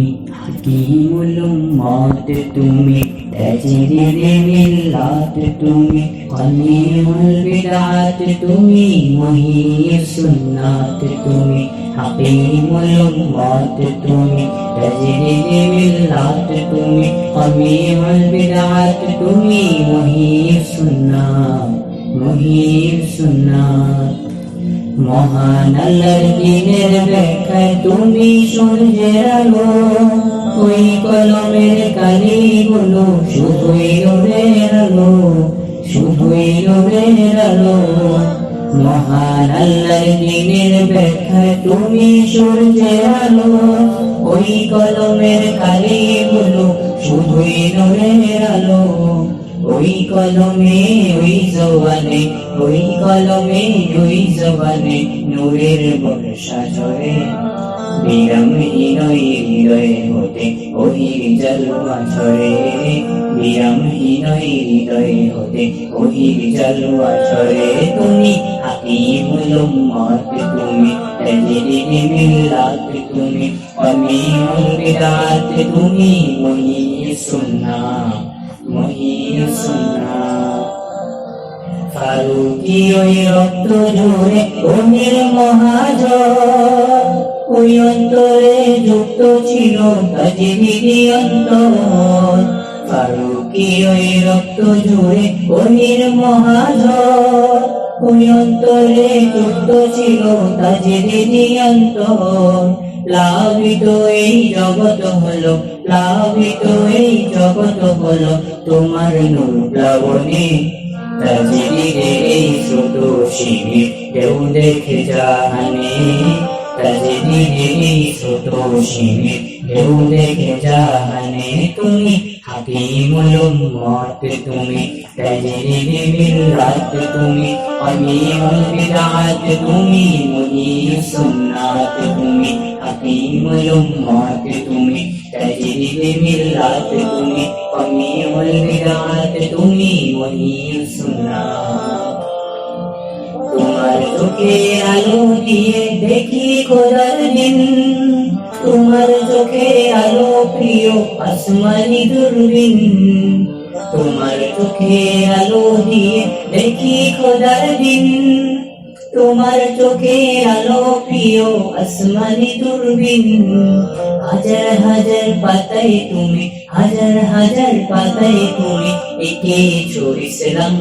তুমি হাকিমুল উম্মত তুমি? তাজরিরে মিল্লাত তুমি কলিমুল বিদআত তুমি মুহিয়্যিস সুন্নাত তুমি হাকিমুল উম্মত তুমি তাজরিরে মিল্লাত তুমি কলিমুল বিদআত তুমি মুহিয়্যিস সুন্নাত মুহিয়্যিস সুন্নাত। মহান আল্লাহর দিনের ব্যাখ্যায় তুমি সূর্যের আলো, ওই কলমের কালি গুলো শুধুই ওরের আলো, শুধুই ওরের আলো। মহান তুমি সূর্যের আলো, ওই কলমের কালি গুলো শুধুই আলো। ওই কলমে, ওই জবানে, ওই কলমে, ওই জবানে নূরের বর্ষা বিরামহীন ওই তুমি হাকিমুল উম্মত তুমি মিল্লাত তুমি তুমি সুন্নাহ ফারুকি ওই রক্ত জোরে অনির মহাজন ওই অন্তরে যুক্ত ছিল তাজরিদি অন্তর ফারুকি ওই রক্ত জোরে অনির মহাজন ওই অন্তরে যুক্ত ছিল তাজরিদি অন্তর প্লাবিত এই জগৎ হলো প্লাবিত এই জগৎ হলো তোমার নূর প্লাবনে। তাজরিরে এই ছোট কেউ দেখে জাহানে। তাজরিরে এই ছোট কেউ দেখে জাহানে। তুমি হাকিমুল উম্মত, তুমি তুমি অমিউল বিদআত তুমি মুহিয়্যিস সুন্নাত, তুমি হাকিমুল উম্মত, তুমি তুমি তোমার চোখে আলো দিয়ে দেখি খোদার দিন তোমার চোখে আলো প্রিয় আসমানি দূরবীন তোমার চোখে আলো দিয়ে দেখি খোদার দিন তোমার চোখে আলো প্রিয় আসমানি দূরবীন। হাজার হাজার পাতায় তুমি, হাজার হাজার পাতায় তুমি একে ছড়িয়েছিলাম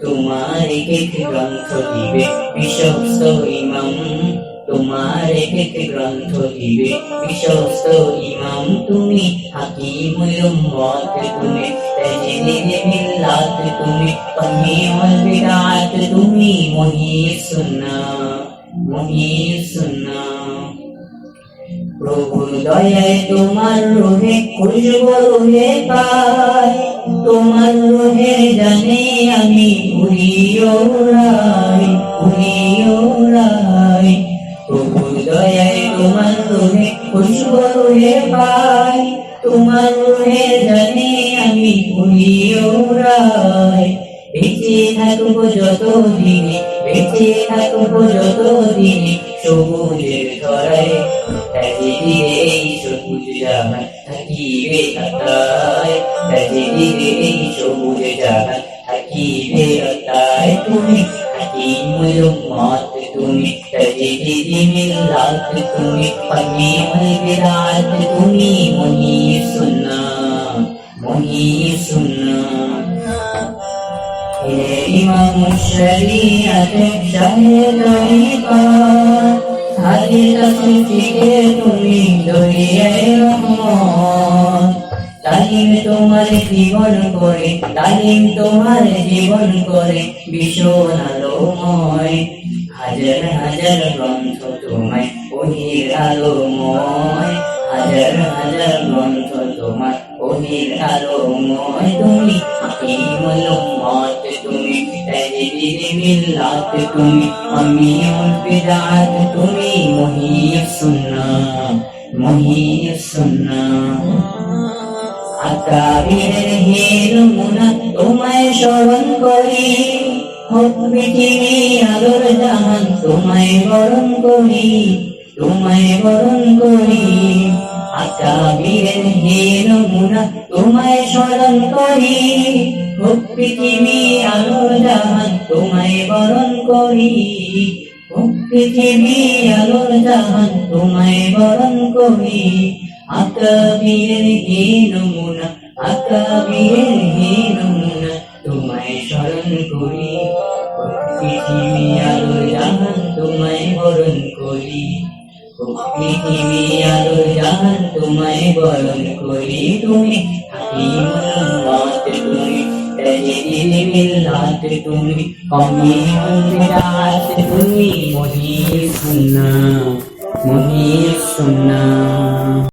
তোমার এক গ্রন্থ দিবে বিশ্বস্ত ইমাম। তোমার এক গ্রন্থ দিবে, বিশ্বস্ত ইমাম তুমি হাকিমুল তুমি মিল্লাত তুমি তুমি প্রভুর দয়ায় তোমার রোহে খুশবু রোহে পাই, তোমার রোহে জানে আমি উড়িও রাই উড়িও খুশবু রোহে পাই তোমার রোহে জানে আমি উড়িও রাই বেঁচে থাকব যত দিনে বেঁচে যত দিনে সবুজের ধরায় তাজরিরে এই সবুজ জাহান থাকিবে কাতায় তাজরিরে এই সবুজ জাহান থাকিবে কাতায় তুমি হাকিমুল উম্মত তুমি তরে মিলাত তুমি তুমি মনি সুন্না মনি সুন্না হে ইমাম শরিয়ত শাহে তরিকা তুমি দরিয়ে রহমান তালিম তোমার জীবন করে, তালিম তোমার জীবন করে, ভীষণ আলোময়। হাজার হাজার গ্রন্থ তোমায় ওহির আলোময় হাজার হাজার গ্রন্থ তোমার ওহির আলোময় তুমি উম্মত তুমি তুমি আমিউল বিদআত তুমি মুহিয়্যিস সুন্নাহ মুহিয়্যিস সুন্নাহ আকাবিরের হের মুনা তোমায় স্মরণ করি হোক পৃথিবী আলোর জাহান তোমায় বরণ করি, তোমায় বরণ করি। আকাবিরের হে নমুনা, তোমায় স্মরণ করি। হোক পৃথিবী আলোর জাহান তোমায় বরণ করি। হোক পৃথিবী আলোর জাহান তোমায় বরণ করি। আকাবিরের হে নমুনা আকাবিরের হে নমুনা। করি, পৃথিবী আলোর জাহান তোমায় বরণ করি, পৃথিবী আলো জাহান তোমায় বরণ করি, তুমি তুমি তুমি বিরাত তুমি মহির সুন্নাহ মহির সুন্নাহ